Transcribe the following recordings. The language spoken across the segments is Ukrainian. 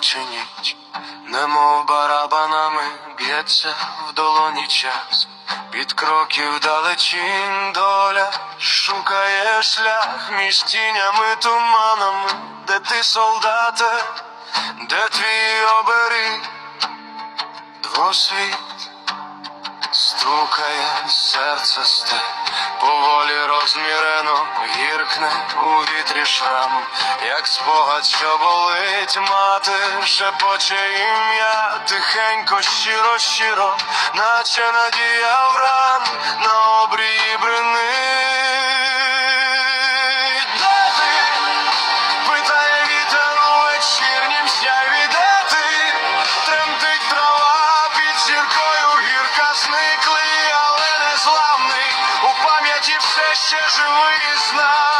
чи ніч, немов барабанами б'ється в долоні час, під кроків далечінь доля шукає шлях між тінями туманами, де ти солдате, де твій оберіг, двосвіт. Стукає серце сте, поволі розмірено, гіркне у вітрі шрам, як спогад, що болить мати, шепоче ім'я, тихенько, щиро, щиро, наче надія вран на обрії брини. Де ти? Питає вітер вечірнім сяйві, де ти? Тремтить трава під зіркою, гірка зниклий, але не. У пам'яті все ще живий знаний.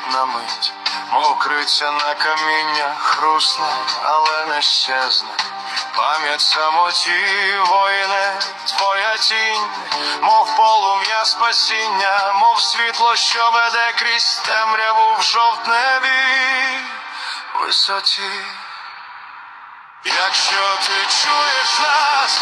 Світ на мить, мокриться на каміння, хрусне, але не щезне. Пам'ять самоті, воїне, твоя тінь, мов полум'я спасіння, мов світло, що веде крізь темряву в жовтневі висоті. Якщо ти чуєш нас,